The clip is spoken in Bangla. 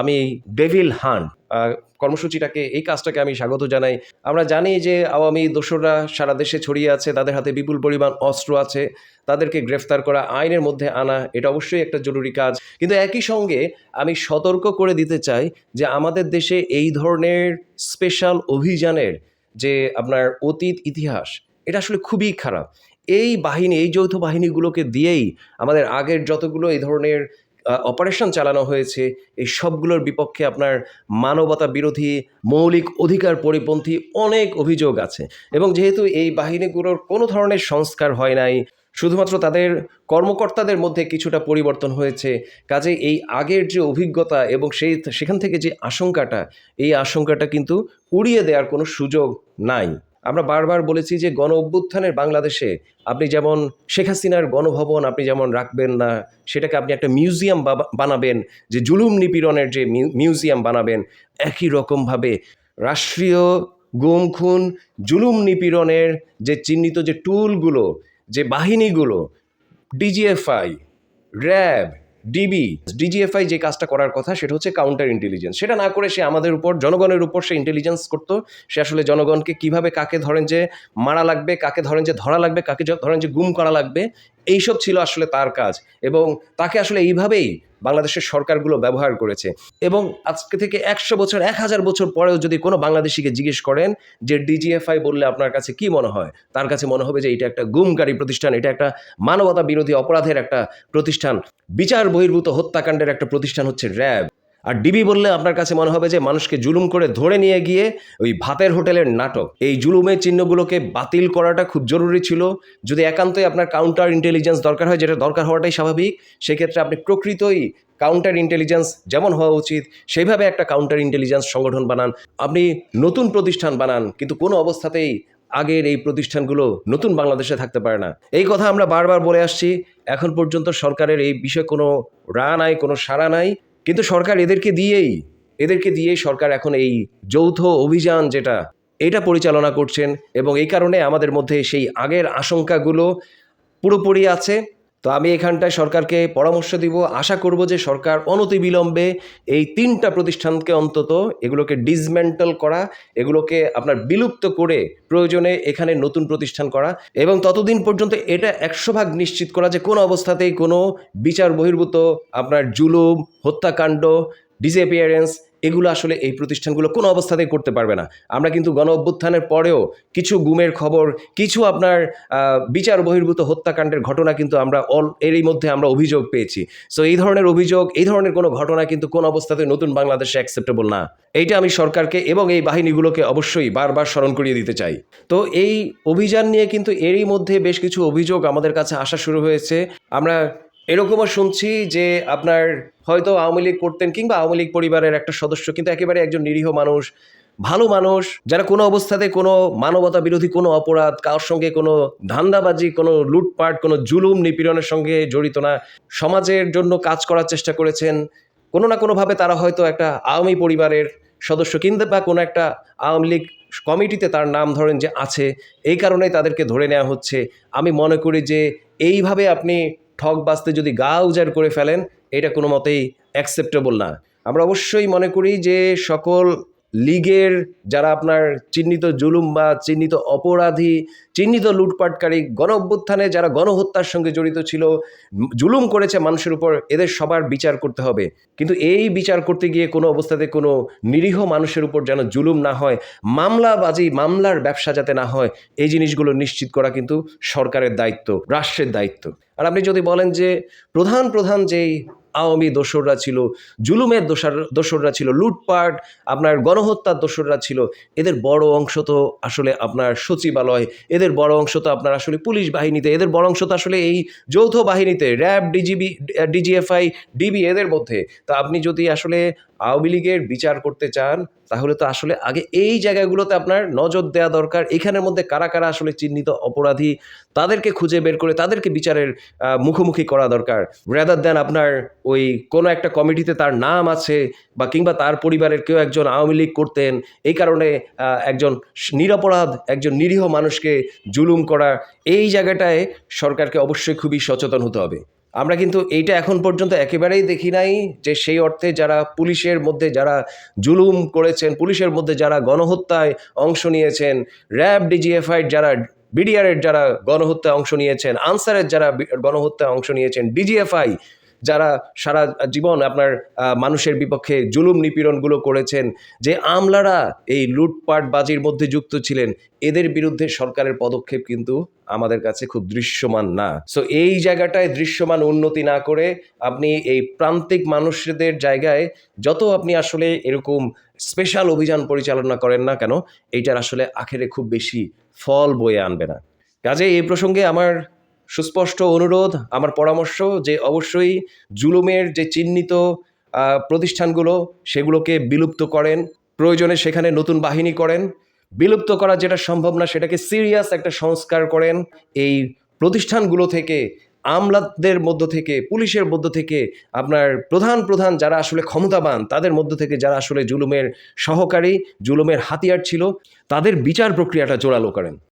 আমি ডেভিল হান্ট কর্মসূচিটাকে, এই কাজটাকে আমি স্বাগত জানাই। আমরা জানি যে আওয়ামী দোসররা সারা দেশে ছড়িয়ে আছে, তাদের হাতে বিপুল পরিমাণ অস্ত্র আছে, তাদেরকে গ্রেফতার করা, আইনের মধ্যে আনা, এটা অবশ্যই একটা জরুরি কাজ। কিন্তু একই সঙ্গে আমি সতর্ক করে দিতে চাই যে আমাদের দেশে এই ধরনের স্পেশাল অভিযানের যে আপনার অতীত ইতিহাস, এটা আসলে খুবই খারাপ। এই বাহিনী, এই যৌথ বাহিনীগুলোকে দিয়েই আমাদের আগের যতগুলো এই ধরনের অপারেশন চালানো হয়েছে। এই সবগুলোর বিপক্ষে আপনার মানবতা বিরোধী, মৌলিক অধিকার পরিপন্থী অনেক অভিযোগ আছে। এবং যেহেতু এই বাহিনীগুলোর কোনো ধরনের সংস্কার হয় নাই, শুধুমাত্র তাদের কর্মকর্তাদের মধ্যে কিছুটা পরিবর্তন হয়েছে কাজে এই আগের যে অভিজ্ঞতা এবং সেই সেখান থেকে যে আশঙ্কাটা, এই আশঙ্কাটা কিন্তু উড়িয়ে দেওয়ার কোনো সুযোগ নাই। আমরা বারবার বলেছি যে গণ অভ্যুত্থানের বাংলাদেশে আপনি যেমন শেখ হাসিনার গণভবন আপনি যেমন রাখবেন না, সেটাকে আপনি একটা মিউজিয়াম বানাবেন, যে জুলুম নিপীড়নের যে মিউ- মিউজিয়াম বানাবেন, একই রকমভাবে রাষ্ট্রীয় গুম, খুন, জুলুম নিপীড়নের যে চিহ্নিত যে টুলগুলো যে বাহিনীগুলো ডিজিএফআই র্যাব ডিবি ডিজিএফআই যে কাজটা করার কথা, সেটা হচ্ছে কাউন্টার ইন্টেলিজেন্স সেটা না করে সে আমাদের উপর, জনগণের উপর সে ইন্টেলিজেন্স করতো। সে আসলে জনগণকে কীভাবে, কাকে ধরেন যে মারা লাগবে, কাকে ধরেন যে ধরা লাগবে, কাকে ধরেন যে গুম করা লাগবে এইসব ছিল আসলে তার কাজ এবং তাকে আসলে এইভাবেই বাংলাদেশের সরকারগুলো ব্যবহার করেছে এবং আজকে থেকে একশো বছর, এক হাজার বছর পরেও যদি কোনো বাংলাদেশিকে জিজ্ঞেস করেন যে ডিজিএফআই বললে আপনার কাছে কি মনে হয়, তার কাছে মনে হবে যে এটা একটা গুমকারী প্রতিষ্ঠান, এটা একটা মানবতা বিরোধী অপরাধের একটা প্রতিষ্ঠান। বিচার বহির্ভূত হত্যাকাণ্ডের একটা প্রতিষ্ঠান হচ্ছে র্যাব। আর ডিবি বললে আপনার কাছে মনে হবে যে মানুষকে জুলুম করে ধরে নিয়ে গিয়ে ওই ভাতের হোটেলের নাটক। এই জুলুমের চিহ্নগুলোকে বাতিল করাটা খুব জরুরি ছিল। যদি একান্তই আপনার কাউন্টার ইন্টেলিজেন্স দরকার হয়, যেটা দরকার হওয়াটাই স্বাভাবিক, সেক্ষেত্রে আপনি প্রকৃতই কাউন্টার ইন্টেলিজেন্স যেমন হওয়া উচিত সেইভাবে একটা কাউন্টার ইন্টেলিজেন্স সংগঠন বানান। আপনি নতুন প্রতিষ্ঠান বানান, কিন্তু কোনো অবস্থাতেই আগের এই প্রতিষ্ঠানগুলো নতুন বাংলাদেশে থাকতে পারে না। এই কথা আমরা বারবার বলে আসছি। এখন পর্যন্ত সরকারের এই বিষয়ে কোনো রা নাই, কোনো সাড়া নাই। কিন্তু সরকার এদেরকে দিয়েই এদেরকে দিয়েই সরকার এখন এই যৌথ অভিযান যেটা, এটা পরিচালনা করছেন এবং এই কারণে আমাদের মধ্যে সেই আগের আশঙ্কাগুলো পুরোপুরি আছে। তো আমি এখানটায় সরকারকে পরামর্শ দিব। আশা করব যে সরকার অনতিবিলম্বে এই তিনটা প্রতিষ্ঠানকে অন্তত এগুলোকে ডিসমেন্টাল করা, এগুলোকে আপনার বিলুপ্ত করে প্রয়োজনে এখানে নতুন প্রতিষ্ঠান করা এবং ততদিন পর্যন্ত এটা একশো ভাগ নিশ্চিত করা যে কোনো অবস্থাতেই কোনো বিচার বহির্ভূত আপনার জুলুম, হত্যাকাণ্ড ডিসঅ্যাপিয়ারেন্স এগুলো আসলে এই প্রতিষ্ঠানগুলো কোনো অবস্থাতেই করতে পারবে না। আমরা কিন্তু গণ অভ্যুত্থানের পরেও কিছু গুমের খবর, কিছু আপনার বিচার বহির্ভূত হত্যাকাণ্ডের ঘটনা কিন্তু আমরা অল, এরই মধ্যে আমরা অভিযোগ পেয়েছি। সো এই ধরনের অভিযোগ, এই ধরনের কোনো ঘটনা কিন্তু কোন অবস্থাতে নতুন বাংলাদেশে অ্যাকসেপ্টেবল না। এইটা আমি সরকারকে এবং এই বাহিনীগুলোকে অবশ্যই বারবার স্মরণ করিয়ে দিতে চাই। তো এই অভিযান নিয়ে কিন্তু এরই মধ্যে বেশ কিছু অভিযোগ আমাদের কাছে আসা শুরু হয়েছে। আমরা এরকমও শুনছি যে আপনার হয়তো আওয়ামী লীগ করতেন কিংবা আওয়ামী লীগ পরিবারের একটা সদস্য, কিন্তু একেবারে একজন নিরীহ মানুষ, ভালো মানুষ, যারা কোনো অবস্থাতে কোনো মানবতা বিরোধী কোনো অপরাধ, কারোর সঙ্গে কোনো ধান্দাবাজি, কোনো লুটপাট, কোনো জুলুম নিপীড়নের সঙ্গে জড়িত না, সমাজের জন্য কাজ করার চেষ্টা করেছেন, কোনো না কোনোভাবে তারা হয়তো একটা আওয়ামী পরিবারের সদস্য কিংবা বা কোনো একটা আওয়ামী লীগ কমিটিতে তার নাম ধরেন যে আছে, এই কারণেই তাদেরকে ধরে নেওয়া হচ্ছে। আমি মনে করি যে এইভাবে আপনি ঠক বাজতে যদি গা উজাড় করে ফেলেন, এটা কোনো মতেই অ্যাকসেপ্টেবল না। আমরা অবশ্যই মনে করি যে সকল লীগের যারা আপনার চিহ্নিত জুলুম বা চিহ্নিত অপরাধী, চিহ্নিত লুটপাটকারী গণ অভ্যুত্থানে যারা গণহত্যার সঙ্গে জড়িত ছিল, জুলুম করেছে মানুষের উপর, এদের সবার বিচার করতে হবে। কিন্তু এই বিচার করতে গিয়ে কোনো অবস্থাতে কোনো নিরীহ মানুষের উপর যেন জুলুম না হয়, মামলাবাজি, মামলার ব্যবসা যাতে না হয়, এই জিনিসগুলো নিশ্চিত করা কিন্তু সরকারের দায়িত্ব, রাষ্ট্রের দায়িত্ব। আর আপনি যদি বলেন যে প্রধান প্রধান যেই আওয়ামী দোসররা ছিল, জুলুমের দোসর, দোসররা ছিল, লুটপাট, আপনার গণহত্যার দোসররা ছিল, এদের বড় অংশ তো আসলে আপনার সচিবালয়, এদের বড় অংশ তো আপনার আসলে পুলিশ বাহিনীতে, এদের বড় অংশ তো আসলে এই যৌথ বাহিনীতে, র্যাব, ডিজিবি, ডিজিএফআই, ডিবি এদের মধ্যে। তা আপনি যদি আসলে আওয়ামী লীগের বিচার করতে চান, তাহলে তো আসলে আগে এই জায়গাগুলোতে আপনার নজর দেওয়া দরকার, এখানের মধ্যে কারা কারা আসলে চিহ্নিত অপরাধী, তাদেরকে খুঁজে বের করে তাদেরকে বিচারের মুখোমুখি করা দরকার। রেদার দেন আপনার ওই কোনো একটা কমিটিতে তার নাম আছে বা কিংবা তার পরিবারের কেউ একজন আওয়ামী লীগ করতেন, এই কারণে একজন নিরপরাধ, একজন নিরীহ মানুষকে জুলুম করা, এই জায়গাটায় সরকারকে অবশ্যই খুবই সচেতন হতে হবে। আমরা কিন্তু এইটা এখন পর্যন্ত একেবারেই দেখি নাই যে সেই অর্থে যারা পুলিশের মধ্যে যারা জুলুম করেছেন, পুলিশের মধ্যে যারা গণহত্যায় অংশ নিয়েছেন, র্যাব, ডিজিএফআই যারা, বিডিআরের যারা গণহত্যায় অংশ নিয়েছেন, আনসারের যারা গণহত্যায় অংশ নিয়েছেন, ডিজিএফআই যারা সারা জীবন আপনার মানুষের বিপক্ষে জুলুম নিপীড়নগুলো করেছেন, যে আমলারা এই লুটপাট বাজির মধ্যে যুক্ত ছিলেন, এদের বিরুদ্ধে সরকারের পদক্ষেপ কিন্তু আমাদের কাছে খুব দৃশ্যমান না। সো এই জায়গাটায় দৃশ্যমান উন্নতি না করে আপনি এই প্রান্তিক মানুষদের জায়গায় যত আপনি আসলে এরকম স্পেশাল অভিযান পরিচালনা করেন না কেন, এইটার আসলে আখেরে খুব বেশি ফল বয়ে আনবে না। কাজে এই প্রসঙ্গে আমার সুস্পষ্ট অনুরোধ, আমার পরামর্শ যে অবশ্যই জুলুমের যে চিহ্নিত প্রতিষ্ঠানগুলো, সেগুলোকে বিলুপ্ত করেন। প্রয়োজনে সেখানে নতুন বাহিনী করেন। বিলুপ্ত করা যেটা সম্ভব না, সেটাকে সিরিয়াস একটা সংস্কার করেন। এই প্রতিষ্ঠানগুলো থেকে, আমলাদের মধ্য থেকে, পুলিশের মধ্য থেকে, আপনার প্রধান প্রধান যারা আসলে ক্ষমতাবান, তাদের মধ্য থেকে যারা আসলে জুলুমের সহকারী, জুলুমের হাতিয়ার ছিল, তাদের বিচার প্রক্রিয়াটা জোরালো করেন।